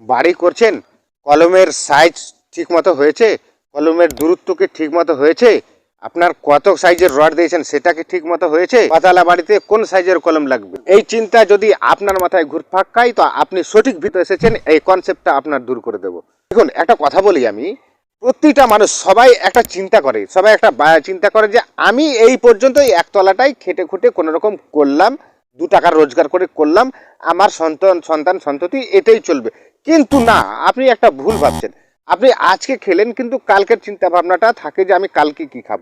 বাড়ি করছেন, কলমের সাইজ ঠিক মতো হয়েছে, কলমের দূরত্ব কি ঠিক মতো হয়েছে, আপনার কত সাইজের রড দিয়েছেন সেটা কি ঠিক মতো হয়েছে, পাতালা বাড়িতে কোন সাইজের কলম লাগবে? এই চিন্তা যদি আপনার মাথায় ঘুরপাক খায়, তো আপনি সঠিক ভিতরে এসেছেন, এই কনসেপ্টটা আপনার দূর করে দেবো। দেখুন, একটা কথা বলি আমি, প্রতিটা মানুষ সবাই একটা চিন্তা করে, সবাই একটা চিন্তা করে যে আমি এই পর্যন্ত এই একতলাটাই খেটে খুঁটে কোনো রকম করলাম, দু টাকা রোজগার করে করলাম, আমার সন্তান সন্তান, সন্ততি, এটাই চলবে। কিন্তু না, আপনি একটা ভুল ভাবছেন। আপনি আজকে খেলেন, কিন্তু কালকের চিন্তা ভাবনাটা থাকে যে আমি কালকে কি খাব।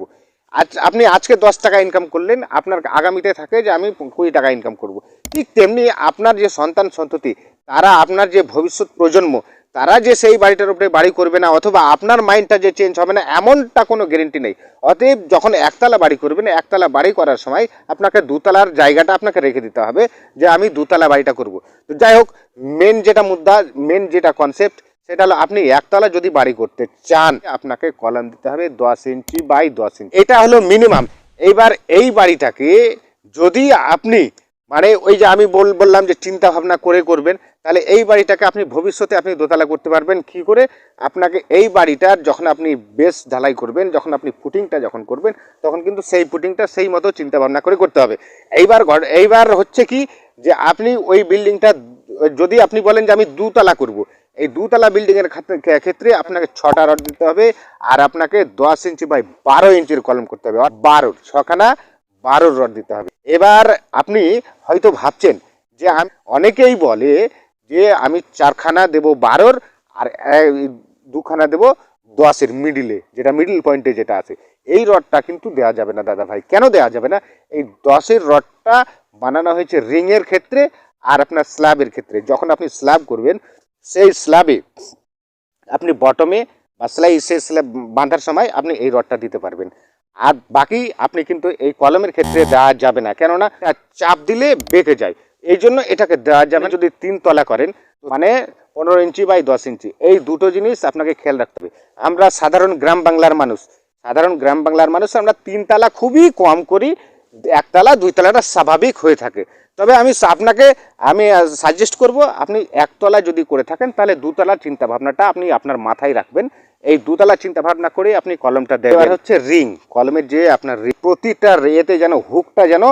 আজ আপনি আজকে দশ টাকা ইনকাম করলেন, আপনার আগামীতে থাকে যে আমি কুড়ি টাকা ইনকাম করব। ঠিক তেমনি আপনার যে সন্তান সন্ততি, তারা আপনার যে ভবিষ্যৎ প্রজন্ম, তারা যে সেই বাড়িটার উপরে বাড়ি করবে না, অথবা আপনার মাইন্ডটা যে চেঞ্জ হবে না, এমনটা কোনো গ্যারেন্টি নেই। অতএব যখন একতলা বাড়ি করবেন, একতলা বাড়ি করার সময় আপনাকে দুতলার জায়গাটা আপনাকে রেখে দিতে হবে যে আমি দুতলা বাড়িটা করব। তো যাই হোক মেন যেটা মুদ্রা মেন যেটা কনসেপ্ট সেটা হলো আপনি একতলা যদি বাড়ি করতে চান, আপনাকে কলম দিতে হবে দশ ইঞ্চি বাই দশ ইঞ্চি। এটা হলো মিনিমাম এইবার এই বাড়িটাকে যদি আপনি মানে ওই যে আমি বল, বললাম যে চিন্তা ভাবনা করে করবেন, তাহলে এই বাড়িটাকে আপনি ভবিষ্যতে আপনি দোতলা করতে পারবেন। কি করে? আপনাকে এই বাড়িটার যখন আপনি বেস ঢালাই করবেন, যখন আপনি ফুটিংটা যখন করবেন, তখন কিন্তু সেই ফুটিংটা সেই মতো চিন্তা ভাবনা করে করতে হবে। এইবার ঘর, এইবার হচ্ছে কি যে আপনি ওই বিল্ডিংটা যদি আপনি বলেন যে আমি দুতলা করব এই দুতলা বিল্ডিং এর ক্ষেত্রে- আপনাকে ছটা রড দিতে হবে আর আপনাকে দশ ইঞ্চি বাই বারো ইঞ্চির কলম করতে হবে বারো, ছখানা বারোর রড দিতে হবে। এবার আপনি হয়তো ভাবছেন যে আমি অনেকেই বলে যে আমি চারখানা দেব বারোর আর দুখানা দেব দশের মিডিলে যেটা মিডিল পয়েন্টে যেটা আছে। এই রডটা কিন্তু দেওয়া যাবে না দাদা ভাই। কেন দেওয়া যাবে না? এই দশের রডটা বানানো হয়েছে রিংয়ের ক্ষেত্রে আর আপনার স্ল্যাবের ক্ষেত্রে। যখন আপনি স্ল্যাব করবেন সেই স্ল্যাবে আপনি বটমে বা সেলাই সেই স্ল্যাব বাঁধার সময় আপনি এই রডটা দিতে পারবেন। আর বাকি আপনি কিন্তু এই কলমের ক্ষেত্রে দেওয়া যাবে না। কেননা চাপ দিলে বেঁকে যায়। এই জন্য এটাকে দেওয়া যাবে। যদি তিন তলা করেন মানে পনেরো ইঞ্চি বাই দশ ইঞ্চি, এই দুটো জিনিস আপনাকে খেয়াল রাখতে হবে। আমরা সাধারণ গ্রাম বাংলার মানুষ। সাধারণ গ্রাম বাংলার মানুষ আমরা তিনতলা খুবই কম করি, একতলা দুই দুইতলাটা স্বাভাবিক হয়ে থাকে। তবে আমি আপনাকে আমি সাজেস্ট করব, আপনি একতলা যদি করে থাকেন, তাহলে দুতলা চিন্তা ভাবনাটা আপনি আপনার মাথায় রাখবেন। এই দুতলা চিন্তা ভাবনা করে আপনি কলমটা দেবেন। হচ্ছে রিং। কলমের যে আপনার প্রতিটা রেতে যেন, হুকটা যেন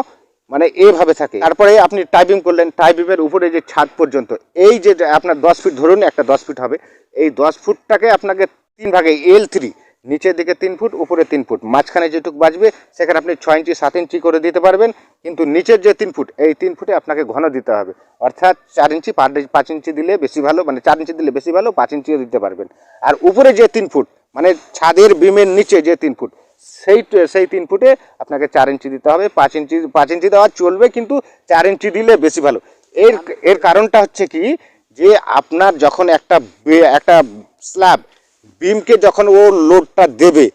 মানে এভাবে থাকে। তারপরে আপনি টাইপিং করলেন টাইপিংয়ের উপরে যে ছাদ পর্যন্ত, এই যে আপনার দশ ফিট ধরুন, একটা দশ ফিট হবে। এই দশ ফুটটাকে আপনাকে তিন ভাগে এল থ্রি নিচের দিকে তিন ফুট, উপরে তিন ফুট। মাঝখানে যেটুকু বাজবে, সেখানে আপনি ছয় ইঞ্চি, সাত ইঞ্চি করে দিতে পারবেন। কিন্তু নিচের যে তিন ফুট, এই তিন ফুটে আপনাকে ঘন দিতে হবে। অর্থাৎ চার ইঞ্চি, পাঁচ ইঞ্চি দিলে বেশি ভালো মানে চার ইঞ্চি দিলে বেশি ভালো, পাঁচ ইঞ্চিও দিতে পারবেন। আর উপরে যে তিন ফুট মানে ছাদের বিমের নিচে যে তিন ফুট, সেই সেই তিন ফুটে আপনাকে চার ইঞ্চি দিতে হবে। পাঁচ ইঞ্চি পাঁচ ইঞ্চি দেওয়া চলবে, কিন্তু চার ইঞ্চি দিলে বেশি ভালো। এর এর কারণটা হচ্ছে কি, যে আপনার যখন একটা একটা স্ল্যাব বিমকে যখন ও লোডটা দেবে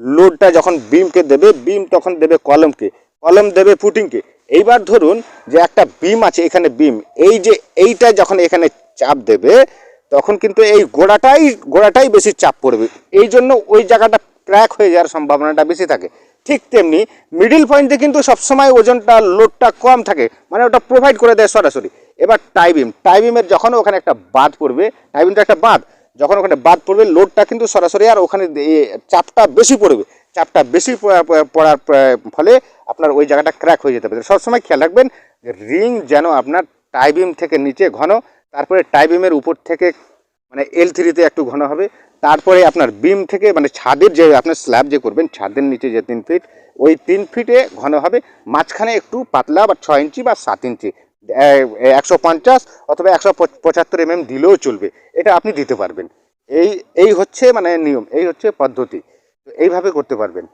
লোডটা যখন বিমকে দেবে বিম তখন দেবে কলমকে কলম দেবে ফুটিংকে এইবার ধরুন যে একটা বিম আছে, এখানে বিম এই যে এইটা যখন এখানে চাপ দেবে, তখন কিন্তু এই গোড়াটাই গোড়াটাই বেশি চাপ পড়বে। এই জন্য ওই জায়গাটা ক্র্যাক হয়ে যাওয়ার সম্ভাবনাটা বেশি থাকে। ঠিক তেমনি মিডিল পয়েন্টে কিন্তু সবসময় ওজনটা লোডটা কম থাকে মানে ওটা প্রোভাইড করে দেয় সরাসরি। এবার টাইবিম টাইবিমের যখন ওখানে একটা বাদ পড়বে টাইবিমটা একটা বাদ যখন ওখানে বাদ পড়বে লোডটা কিন্তু সরাসরি আর ওখানে চাপটা বেশি পড়বে। চাপটা বেশি পড়ার ফলে আপনার ওই জায়গাটা ক্র্যাক হয়ে যেতে পারে। সবসময় খেয়াল রাখবেন রিং যেন আপনার টাইবিম থেকে নিচে ঘন, তারপরে টাইবিমের উপর থেকে মানে এল থ্রিতে একটু ঘন হবে, তারপরে আপনার বিম থেকে মানে ছাদের যে, আপনার স্ল্যাব যে করবেন, ছাদের নিচে যে তিন ফিট ওই তিন ফিটে ঘন হবে, মাঝখানে একটু পাতলা বা ছয় ইঞ্চি বা সাত ইঞ্চি। একশো পঞ্চাশ অথবা একশো পঁচাত্তর এম দিলেও চলবে। এটা আপনি দিতে পারবেন। এই এই হচ্ছে মানে নিয়ম, এই হচ্ছে পদ্ধতি। এইভাবে করতে পারবেন।